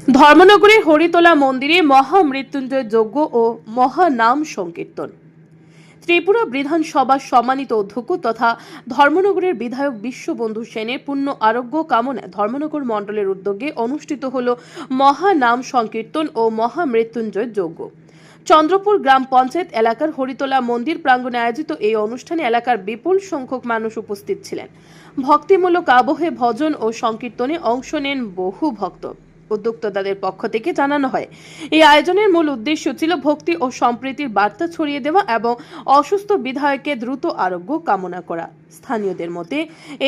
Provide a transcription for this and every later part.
ধর্মনগরের হরিতলা মন্দিরে মহামৃত্যুঞ্জয় যজ্ঞ ও মহানাম সংকীর্তন। ত্রিপুরা বিধানসভার সম্মানিত অধ্যক্ষ তথা ধর্মনগরের বিধায়ক বিশ্ববন্ধু সেনের পূর্ণ আরোগ্য কামনায় ধর্মনগর মণ্ডলের উদ্যোগে অনুষ্ঠিত হল মহানাম সংকীর্তন ও মহামৃত্যুঞ্জয় যজ্ঞ। চন্দ্রপুর গ্রাম পঞ্চায়েত এলাকার হরিতলা মন্দির প্রাঙ্গণে আয়োজিত এই অনুষ্ঠানে এলাকার বিপুল সংখ্যক মানুষ উপস্থিত ছিলেন। ভক্তিমূলক আবহে ভজন ও সংকীর্তনে অংশ নেন বহু ভক্ত। উদ্যোক্তাদের পক্ষ থেকে জানানো হয়। এই আয়োজনের মূল উদ্দেশ্য ছিল ভক্তি ও সম্প্রীতির বার্তা ছড়িয়ে দেওয়া এবং অসুস্থ বিধায়কের দ্রুত আরোগ্য কামনা করা। স্থানীয়দের মতে,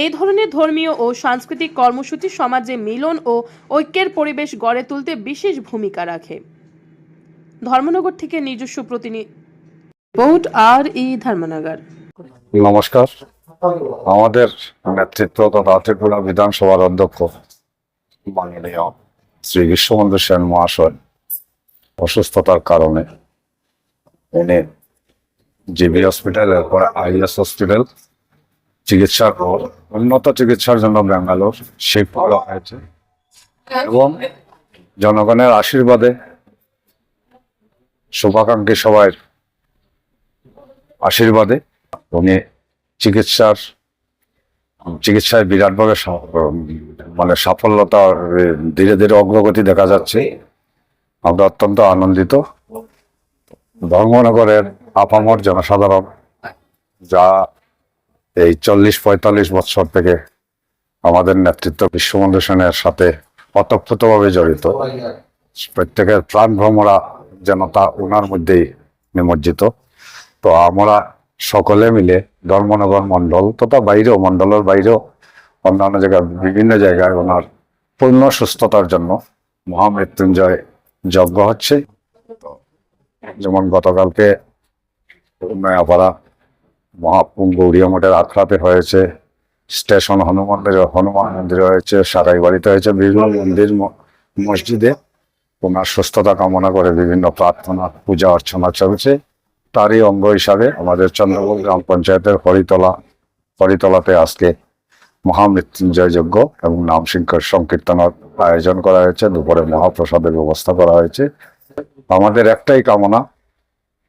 এই ধরনের ধর্মীয় ও সাংস্কৃতিক কর্মসূচি সমাজে মিলন ও ঐক্যের পরিবেশ গড়ে তুলতে বিশেষ ভূমিকা রাখে। ধর্মনগর থেকে নিজস্ব প্রতিনিধি আর ই ধর্মনগর। নমস্কার। আমাদের নেতৃত্ব তথা ত্রিপুরা বিধানসভার অধ্যক্ষ মাননীয় শ্রী বিশ্ববন্ধু সেন মহাশয় অসুস্থতার কারণে উনি জিবি হসপিটাল, এরপরে আইএস হসপিটাল চিকিৎসার পর উন্নত চিকিৎসার জন্য ব্যাঙ্গালোর শিফট করা হয়েছে এবং জনগণের আশীর্বাদে শুভাকাঙ্ক্ষী সবাই আশীর্বাদে উনি চিকিৎসার চিকিৎসায় বিরাটভাবে মানে সাফল্যতা ধীরে ধীরে অগ্রগতি দেখা যাচ্ছে। আমরা অত্যন্ত আনন্দিত। ধর্মনগরের আপামর জনসাধারণ, যা এই চল্লিশ পঁয়তাল্লিশ বছর থেকে আমাদের নেতৃত্ব বিশ্ববন্ধু সেনের সাথে অতপ্রতভাবে জড়িত। প্রত্যেকের প্রাণ ভ্রমরা যেন তা ওনার মধ্যেই নিমজ্জিত। তো আমরা সকলে মিলে ধর্মনগর মন্ডল তথা বাইরেও মন্ডলের বাইরেও অন্যান্য জায়গায় বিভিন্ন জায়গায় ওনার পূর্ণ সুস্থতার জন্য মহামৃত্যুঞ্জয় যজ্ঞ হচ্ছে। যেমন গতকালকে নয়াপাড়া মহাপুং গৌরীয় মঠের আখড়াতে হয়েছে, স্টেশন হনুমান হনুমান মন্দিরে হয়েছে, সারাই বাড়িতে হয়েছে, বিভিন্ন মন্দির মসজিদে ওনার সুস্থতা কামনা করে বিভিন্ন প্রার্থনা, পূজা অর্চনা চলছে। তারই অঙ্গ হিসাবে আমাদের চন্দ্রপুর গ্রাম পঞ্চায়েতের হরিতলা, হরিতলাতে আজকে মহামৃত্যুঞ্জয় যজ্ঞ এবং নাম সংকীর সংকীর্তনের আয়োজন করা হয়েছে। দুপুরে মহাপ্রসাদের ব্যবস্থা করা হয়েছে। আমাদের একটাই কামনা,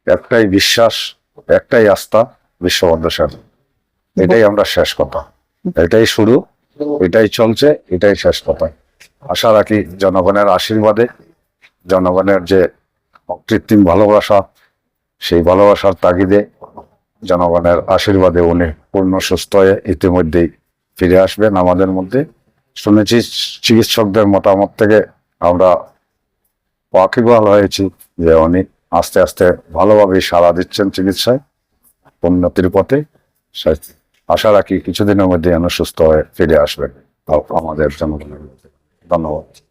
একটাই বিশ্বাস, একটাই আস্থা, বিশ্ববন্ধু সেন এটাই আমরা শেষ কথা। এটাই শুরু, এটাই চলছে, এটাই শেষ কথা। আশা রাখি জনগণের আশীর্বাদে, জনগণের যে অকৃত্রিম ভালোবাসা সেই ভালোবাসার তাগিদে জনগণের আশীর্বাদে উনি পূর্ণ সুস্থ হয়ে ইতিমধ্যেই ফিরে আসবেন আমাদের মধ্যে। শুনেছি চিকিৎসকদের মতামত থেকে আমরা ওয়াকিবহাল হয়েছি যে উনি আস্তে আস্তে ভালোভাবে সাড়া দিচ্ছেন চিকিৎসায় উন্নতির পথে। আশা রাখি কিছুদিনের মধ্যে যেন সুস্থ হয়ে ফিরে আসবেন। আমাদের জনগণের। ধন্যবাদ।